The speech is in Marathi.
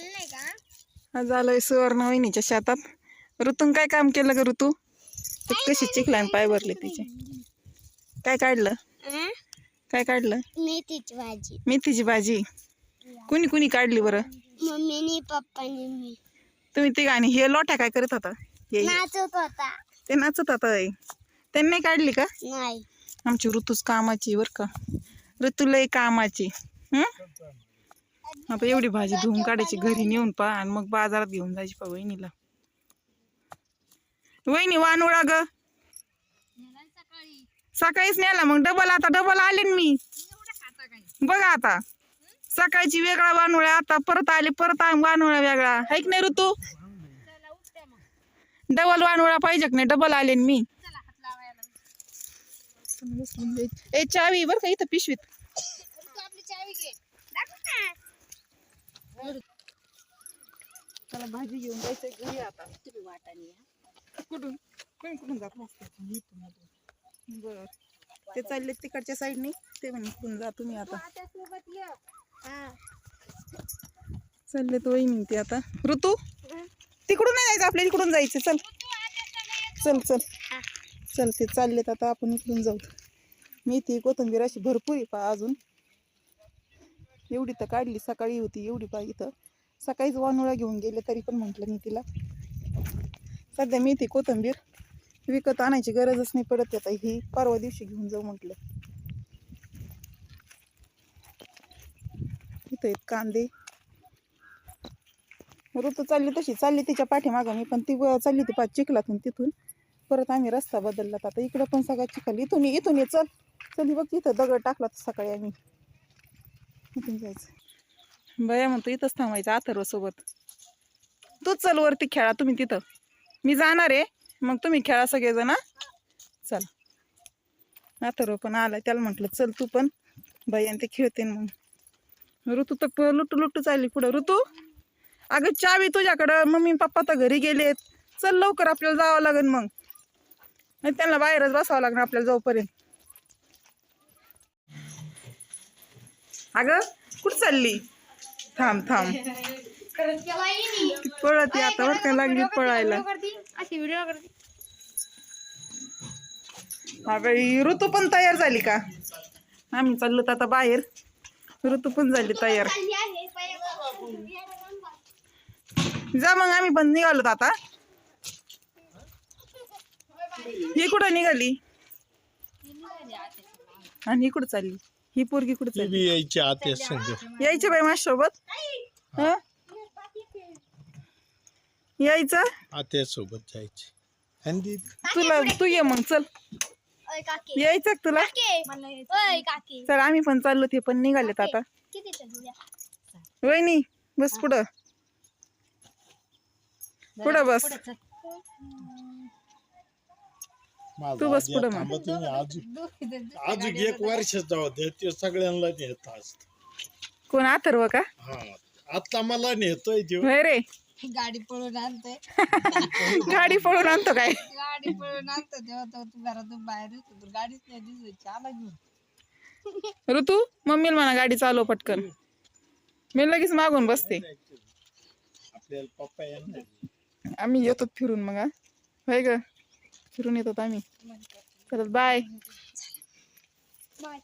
चाललंय का? आज आलोय सुवर्ण वहिनीच्या शेतात. ऋतून काय काम केलं ग ऋतू? तू कशी चिखलान पाय भरले तिचे. काय काढलं? काय काढलं? मेथीची भाजी. मेथीची भाजी. कुणी कुणी काढली बरं? मम्मीनी पप्पानी मी. तुम्ही ते गाणी हे लोट्या काय करत होता? हे नाचत होता. ते नाचत होता. त्यांनी नाही काढली का? नाही. आमची ऋतूच कामाची बर का. ऋतू लय कामाची. हं? आता एवढी भाजी धुवून काढायची घरी नेऊन पा आणि मग बाजारात घेऊन जायची पा वहिनीला. वहिनी वानोळा ग. सकाळीच नेला मग डबल आता डबल आले मी. बघा आता. सकाळची वेगळा वानुळा आता परत आले परत आ- वानोळा वेगळा. ऐक नाही ऋतू? डबल वानोळा पाहिजे का नाही? डबल आले मी. ए चावी बर का इथं पिशवीत. चला भाजी घेऊन जायचंय घरी आता. तुम्ही वाटाणे कुठून? कोण कुठून जात बर. ते चालले तिकडच्या साईडने ते म्हणे कुठून जा तुम्ही आता. हा. चालले तो वहिनी ते आता. ऋतू तिकडून नाही जायचं आपल्या इकडून जायचं चल. चल चल. चल ते चाललेत आता आपण इकडून जाऊ. मेथी कोथिंबीर अशी भरपूर आहे पा अजून. एवढी तर काढली सकाळी होती एवढी पा इथं. सकाळीच वानुळा घेऊन गेले तरी पण म्हटलं मी तिला. सध्या मी ती कोथिंबीर विकत आणायची गरजच नाही पडत आता ही परवा दिवशी घेऊन जाऊ म्हटलं. इथं आहेत कांदे. ऋतू चालली तशी चालली तिच्या पाठीमागं मी पण ती चालली ती पाच चिखलातून तिथून. परत आम्ही रस्ता बदलला आता इकडं पण सगळा चिखल. इथून इथून ये चल. चल बघ इथं दगड टाकला सकाळी आम्ही. इथून जायचं. बया म्हणतो इथंच थांबायचं अथर्व सोबत. तू चल वरती खेळा तुम्ही तिथं. मी जाणार आहे मग तुम्ही खेळा सगळेजण चल. अथर्व पण आला त्याला म्हटलं चल तू पण. बाई ते खेळते मग. ऋतू तर लुटू लुटू चालली पुढं. ऋतू अगं चावी तुझ्याकडं. मम्मी पप्पा तर घरी गेलेत. चल लवकर आपल्याला जावं लागेल मग. नाही त्यांना बाहेरच बसावं लागणार आपल्याला जाऊपर्यंत अगं कुठं चालली? थांब थांब. पळती आता बरं का लागली पळायला. अशी व्हिडिओ करते. अगं ही ऋतू पण तयार झाली का? आम्ही चाललो आता बाहेर. ऋतू पण झाली तयार. जा मग आम्ही पण निघालो आता. ही कुठं निघाली? आणि ही कुठं चालली? ही पोरगी कुठं बी यायची आते संग. यायचे बाई माझ्यासोबत? हं? यायचं? आत्या सोबत जायची. आणि ती तुला तू ये मग चल. ओय काकी. यायचं का तुला? ओय काकी. चल आम्ही पण चाललो ते पण निघालेत आता. किती चलूया वहिनी बस पुढं. पुढं बस. तू बस आजी पुढं मग. अजून अजून एक वर्ष जाऊ दे ते सगळ्यांना नेत असत. कोण अथर्व का? हा. आता मला नेतोय देव होय रे. गाडी पळून आणते गाडी पळून आणतो काय? गाडी पळून आणतो तेव्हा तो तू घरातून बाहेर येतो गाडीच नाही दिसायची आला घेऊन. ऋतू मम्मीला म्हणा गाडी चालव पटकन. मी लगेच मागून बसते. आपल्याला पप्पा आम्ही येतो फिरून मग हा. होय ग. फिरून येतो आम्ही. चल बाय बाय